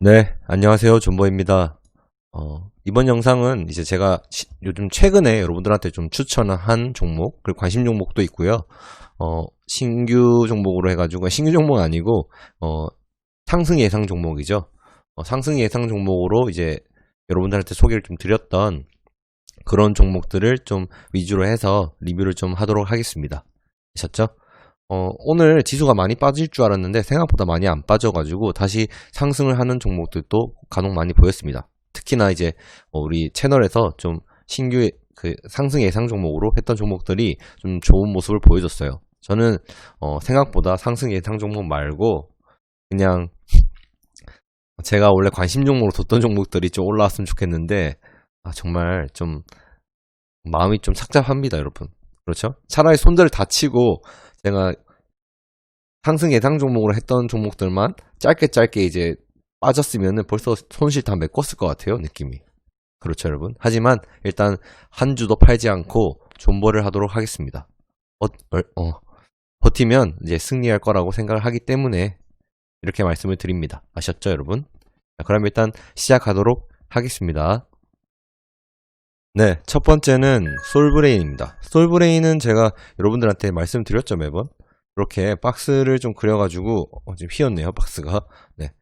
네, 안녕하세요. 존버입니다. 어, 이번 영상은 이제 제가 시- 요즘 최근에 여러분들한테 좀 추천한 종목, 그리고 관심 종목도 있고요. 어, 신규 종목으로 해가지고, 신규 종목 아니고, 어, 상승 예상 종목이죠. 어, 상승 예상 종목으로 이제 여러분들한테 소개를 좀 드렸던 그런 종목들을 좀 위주로 해서 리뷰를 좀 하도록 하겠습니다. 아셨죠? 어, 오늘 지수가 많이 빠질 줄 알았는데 생각보다 많이 안 빠져가지고 다시 상승을 하는 종목들도 간혹 많이 보였습니다. 특히나 이제 어, 우리 채널에서 좀 신규 그 상승 예상 종목으로 했던 종목들이 좀 좋은 모습을 보여줬어요. 저는 어, 생각보다 상승 예상 종목 말고 그냥 제가 원래 관심 종목으로 뒀던 종목들이 좀 올라왔으면 좋겠는데 아, 정말 좀 마음이 좀 착잡합니다, 여러분. 그렇죠? 차라리 손들을 다치고 제가 상승 예상 종목으로 했던 종목들만 짧게 짧게 이제 빠졌으면은 벌써 손실 다 메꿨을 것 같아요, 느낌이. 그렇죠, 여러분. 하지만 일단 한 주도 팔지 않고 존버를 하도록 하겠습니다. 어, 어, 어, 버티면 이제 승리할 거라고 생각을 하기 때문에 이렇게 말씀을 드립니다. 아셨죠, 여러분? 자, 그럼 일단 시작하도록 하겠습니다. 네, 첫 번째는 솔브레인입니다. 솔브레인은 제가 여러분들한테 말씀드렸죠, 매번. 이렇게 박스를 좀 그려가지고, 어, 지금 휘었네요, 박스가. 네.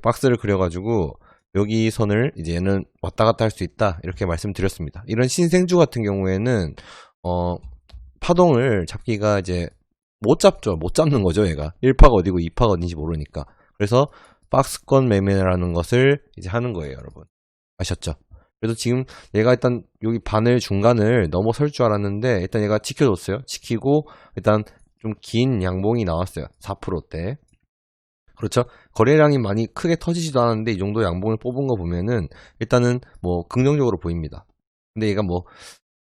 박스를 그려가지고, 여기 선을 이제 얘는 왔다 갔다 할 수 있다. 이렇게 말씀드렸습니다. 이런 신생주 같은 경우에는, 어, 파동을 잡기가 이제 못 잡죠. 못 잡는 거죠, 얘가. 1파가 어디고 2파가 어딘지 모르니까. 그래서 박스권 매매라는 것을 이제 하는 거예요, 여러분. 아셨죠? 그래서 지금 얘가 일단 여기 바늘 중간을 넘어설 줄 알았는데 일단 얘가 지켜줬어요. 지키고 일단 좀 긴 양봉이 나왔어요. 4%대. 그렇죠? 거래량이 많이 크게 터지지도 않았는데 이 정도 양봉을 뽑은 거 보면은 일단은 뭐 긍정적으로 보입니다. 근데 얘가 뭐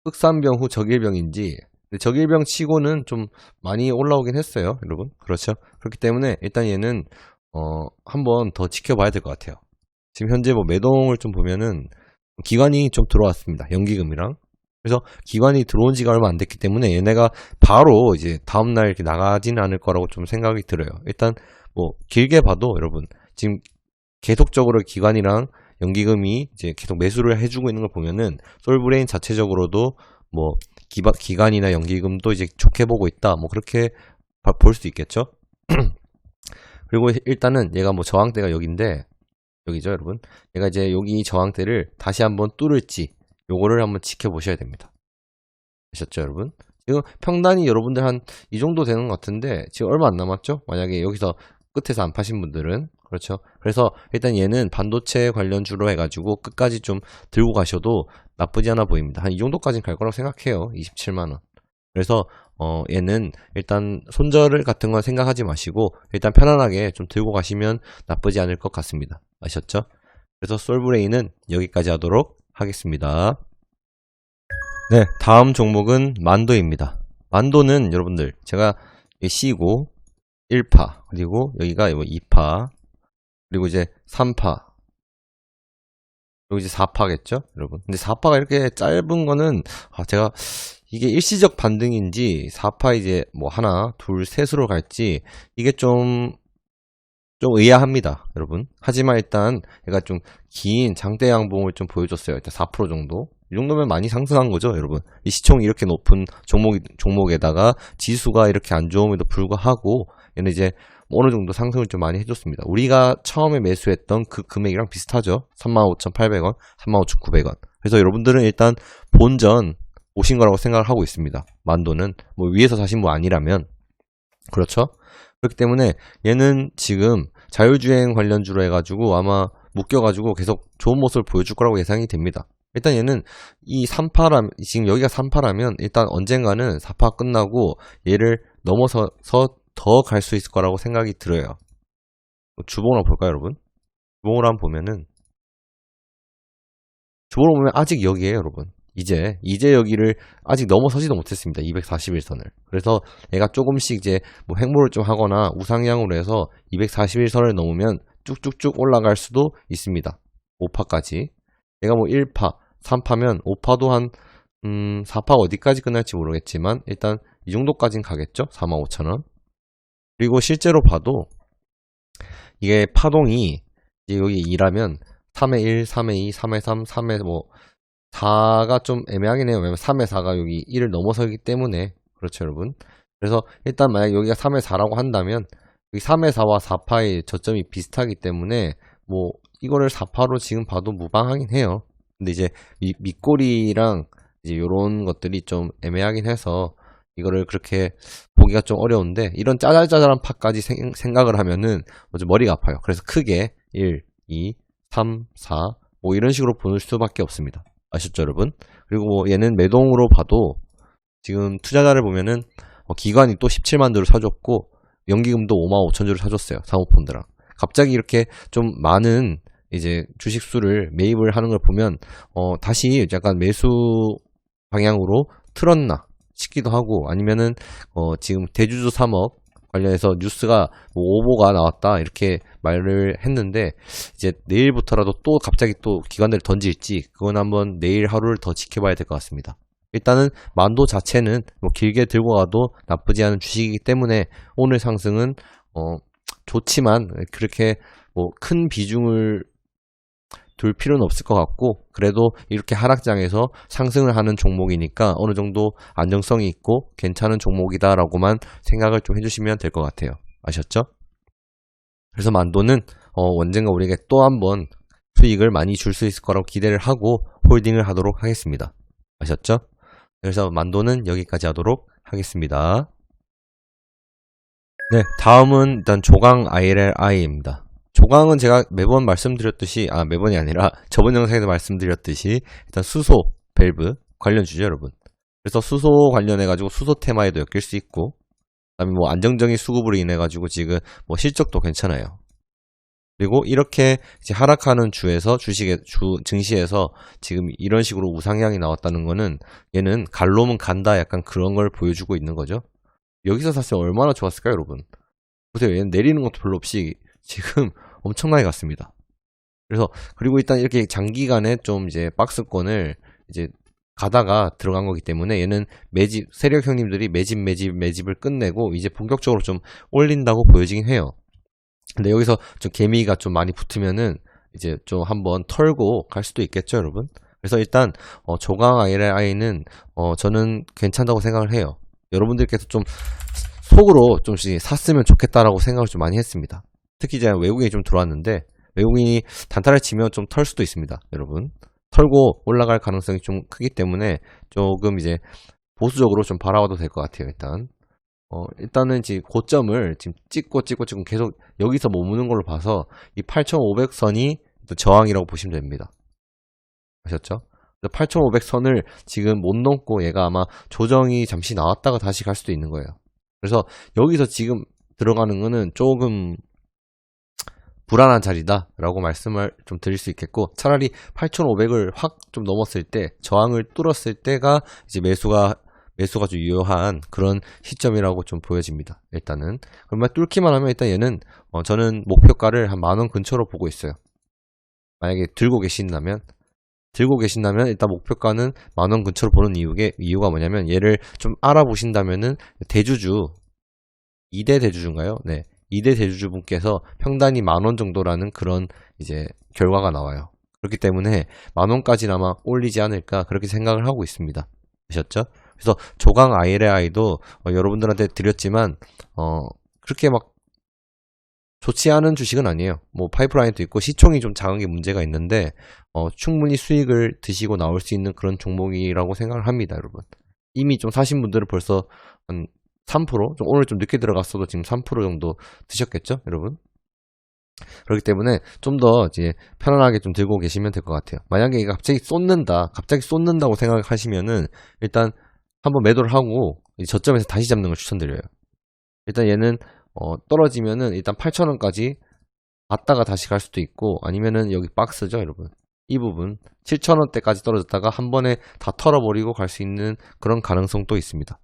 흑산병 후 적일병인지 적일병 치고는 좀 많이 올라오긴 했어요, 여러분. 그렇죠? 그렇기 때문에 일단 얘는 어 한번 더 지켜봐야 될 것 같아요. 지금 현재 뭐 매동을 좀 보면은 기관이 좀 들어왔습니다. 연기금이랑. 그래서 기관이 들어온 지가 얼마 안 됐기 때문에 얘네가 바로 이제 다음날 이렇게 나가지는 않을 거라고 좀 생각이 들어요. 일단 뭐 길게 봐도 여러분 지금 계속적으로 기관이랑 연기금이 이제 계속 매수를 해주고 있는 걸 보면은 솔브레인 자체적으로도 뭐 기바, 기관이나 연기금도 이제 좋게 보고 있다. 뭐 그렇게 볼 수 있겠죠. 그리고 일단은 얘가 뭐 저항대가 여기인데 여기죠, 여러분. 얘가 이제 여기 저항대를 다시 한번 뚫을지 요거를 한번 지켜보셔야 됩니다. 아셨죠, 여러분? 지금 평단이 여러분들 한 이 정도 되는 것 같은데 지금 얼마 안 남았죠? 만약에 여기서 끝에서 안 파신 분들은 그렇죠. 그래서 일단 얘는 반도체 관련주로 해가지고 끝까지 좀 들고 가셔도 나쁘지 않아 보입니다. 한 이 정도까지는 갈 거라고 생각해요. 27만 원. 그래서 어 얘는 일단 손절을 같은 건 생각하지 마시고 일단 편안하게 좀 들고 가시면 나쁘지 않을 것 같습니다. 아셨죠? 그래서 솔브레인은 여기까지 하도록 하겠습니다. 네, 다음 종목은 만도입니다. 만도는 여러분들 제가 C고 1파 그리고 여기가 2파 그리고 이제 3파 그리고 이제 4파겠죠, 여러분. 근데 4파가 이렇게 짧은 거는 아, 제가 이게 일시적 반등인지 4파 이제 뭐 하나, 둘, 셋으로 갈지 이게 좀 좀 의아합니다, 여러분. 하지만 일단 얘가 좀 긴 장대 양봉을 좀 보여줬어요. 일단 4% 정도. 이 정도면 많이 상승한 거죠, 여러분. 이 시총이 이렇게 높은 종목 종목에다가 지수가 이렇게 안 좋음에도 불구하고 얘는 이제 뭐 어느 정도 상승을 좀 많이 해줬습니다. 우리가 처음에 매수했던 그 금액이랑 비슷하죠. 35,800원, 35,900원. 그래서 여러분들은 일단 본전 오신 거라고 생각을 하고 있습니다. 만도는 뭐 위에서 사신 분 아니라면 그렇죠. 그렇기 때문에 얘는 지금 자율주행 관련주로 해가지고 아마 묶여가지고 계속 좋은 모습을 보여줄 거라고 예상이 됩니다. 일단 얘는 이 3파라면, 지금 여기가 3파라면 일단 언젠가는 4파 끝나고 얘를 넘어서서 더 갈 수 있을 거라고 생각이 들어요. 주봉으로 볼까요, 여러분? 주봉으로 한번 보면은, 주봉으로 보면 아직 여기에요, 여러분. 이제, 이제 여기를 아직 넘어서지도 못했습니다. 241선을. 그래서 얘가 조금씩 이제 뭐 횡보를 좀 하거나 우상향으로 해서 241선을 넘으면 쭉쭉쭉 올라갈 수도 있습니다. 5파까지. 얘가 뭐 1파, 3파면 5파도 한, 음, 4파 어디까지 끝날지 모르겠지만 일단 이 정도까지는 가겠죠. 45,000원. 그리고 실제로 봐도 이게 파동이 이제 여기 2라면 3회 1, 3회 2, 3회 3, 3회 뭐 4가 좀 애매하긴 해요. 왜냐면 3회 4가 여기 1을 넘어서기 때문에 그렇죠, 여러분. 그래서 일단 만약 여기가 3회 4라고 한다면 여기 3회 4와 4파의 저점이 비슷하기 때문에 뭐 이거를 4파로 지금 봐도 무방하긴 해요. 근데 이제 이 밑꼬리랑 이제 요런 것들이 좀 애매하긴 해서 이거를 그렇게 보기가 좀 어려운데 이런 짜잘짜잘한 파까지 생, 생각을 하면은 좀 머리가 아파요. 그래서 크게 1, 2, 3, 4, 뭐 이런 식으로 보는 수밖에 없습니다. 아셨죠, 여러분? 그리고 뭐 얘는 매동으로 봐도 지금 투자자를 보면은 어, 기관이 또 17만 주를 사줬고 연기금도 5만 5천 주를 사줬어요. 사모펀드랑. 갑자기 이렇게 좀 많은 이제 주식 수를 매입을 하는 걸 보면 어, 다시 약간 매수 방향으로 틀었나 싶기도 하고 아니면은 어, 지금 대주주 3업 관련해서 뉴스가 뭐 오보가 나왔다 이렇게 말을 했는데 이제 내일부터라도 또 갑자기 또 기관들을 던질지 그건 한번 내일 하루를 더 지켜봐야 될 것 같습니다. 일단은 만도 자체는 뭐 길게 들고 가도 나쁘지 않은 주식이기 때문에 오늘 상승은 어 좋지만 그렇게 뭐 큰 비중을 둘 필요는 없을 것 같고 그래도 이렇게 하락장에서 상승을 하는 종목이니까 어느 정도 안정성이 있고 괜찮은 종목이다라고만 생각을 좀 해주시면 될 것 같아요. 아셨죠? 그래서 만도는 어, 언젠가 우리에게 또 한번 수익을 많이 줄 수 있을 거라고 기대를 하고 홀딩을 하도록 하겠습니다. 아셨죠? 그래서 만도는 여기까지 하도록 하겠습니다. 네, 다음은 일단 조강 ILRI입니다. 조강은 제가 매번 말씀드렸듯이, 아, 매번이 아니라 저번 영상에서 말씀드렸듯이, 일단 수소, 밸브 관련 주죠, 여러분. 그래서 수소 관련해 가지고 수소 테마에도 엮일 수 있고, 그 다음에 뭐 안정적인 수급으로 인해 가지고 지금 뭐 실적도 괜찮아요. 그리고 이렇게 이제 하락하는 주에서 주식의 주 증시에서 지금 이런 식으로 우상향이 나왔다는 거는 얘는 갈로면 간다 약간 그런 걸 보여주고 있는 거죠. 여기서 샀으면 얼마나 좋았을까요, 여러분? 보세요. 얘는 내리는 것도 별로 없이 지금 엄청나게 갔습니다. 그래서 그리고 일단 이렇게 장기간에 좀 이제 박스권을 이제 가다가 들어간 거기 때문에 얘는 매집 세력 형님들이 매집 매집 매집을 끝내고 이제 본격적으로 좀 올린다고 보여지긴 해요. 근데 여기서 좀 개미가 좀 많이 붙으면은 이제 좀 한번 털고 갈 수도 있겠죠, 여러분. 그래서 일단 어, 조강 IRI는 어, 저는 괜찮다고 생각을 해요. 여러분들께서 좀 속으로 좀씩 샀으면 좋겠다라고 생각을 좀 많이 했습니다. 특히 이제 외국인이 좀 들어왔는데 외국인이 단타를 치면 좀 털 수도 있습니다, 여러분. 털고 올라갈 가능성이 좀 크기 때문에 조금 이제 보수적으로 좀 바라봐도 될 것 같아요, 일단. 어, 일단은 지금 고점을 지금 찍고 찍고 지금 계속 여기서 머무는 걸로 봐서 이 8,500선이 저항이라고 보시면 됩니다. 아셨죠? 8,500선을 지금 못 넘고 얘가 아마 조정이 잠시 나왔다가 다시 갈 수도 있는 거예요. 그래서 여기서 지금 들어가는 거는 조금 불안한 자리다 라고 말씀을 좀 드릴 수 있겠고 차라리 8,500을 확 좀 넘었을 때 저항을 뚫었을 때가 이제 매수가 매수가 좀 유효한 그런 시점이라고 좀 보여집니다. 일단은 그러면 뚫기만 하면 일단 얘는 어, 저는 목표가를 한 만 원 근처로 보고 있어요. 만약에 들고 계신다면 들고 계신다면 일단 목표가는 만 원 근처로 보는 이유게 이유가 뭐냐면 얘를 좀 알아보신다면은 대주주 2대 대주주인가요? 네. 2대 대주주분께서 평단이 만원 정도라는 그런 이제 결과가 나와요. 그렇기 때문에 만 원까지는 아마 올리지 않을까 그렇게 생각을 하고 있습니다. 아셨죠? 그래서 조강 ILI도 어, 여러분들한테 드렸지만 어 그렇게 막 좋지 않은 주식은 아니에요. 뭐 파이프라인도 있고 시총이 좀 작은 게 문제가 있는데 어, 충분히 수익을 드시고 나올 수 있는 그런 종목이라고 생각을 합니다, 여러분. 이미 좀 사신 분들은 벌써 한 3%, 좀 오늘 좀 늦게 들어갔어도 지금 3% 정도 드셨겠죠, 여러분? 그렇기 때문에 좀 더 이제 편안하게 좀 들고 계시면 될 것 같아요. 만약에 이게 갑자기 쏟는다, 갑자기 쏟는다고 생각하시면은 일단 한번 매도를 하고 저점에서 다시 잡는 걸 추천드려요. 일단 얘는 어, 떨어지면은 일단 8,000원까지 갔다가 다시 갈 수도 있고 아니면은 여기 박스죠, 여러분. 이 부분 7,000원대까지 떨어졌다가 한 번에 다 털어버리고 갈 수 있는 그런 가능성도 있습니다.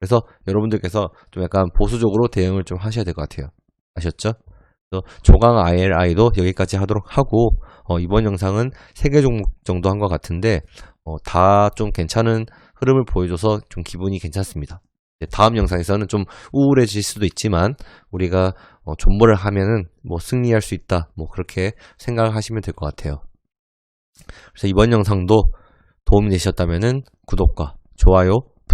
그래서 여러분들께서 좀 약간 보수적으로 대응을 좀 하셔야 될 것 같아요. 아셨죠? 그래서 조강 ILI도 여기까지 하도록 하고 어, 이번 영상은 3개 종목 정도 한 것 같은데 어, 어, 다좀 괜찮은 흐름을 보여줘서 좀 기분이 괜찮습니다. 이제 다음 영상에서는 좀 우울해질 수도 있지만 우리가 어, 존버를 하면은 뭐 승리할 수 있다. 뭐 그렇게 생각을 하시면 될 것 같아요. 그래서 이번 영상도 도움이 되셨다면은 구독과 좋아요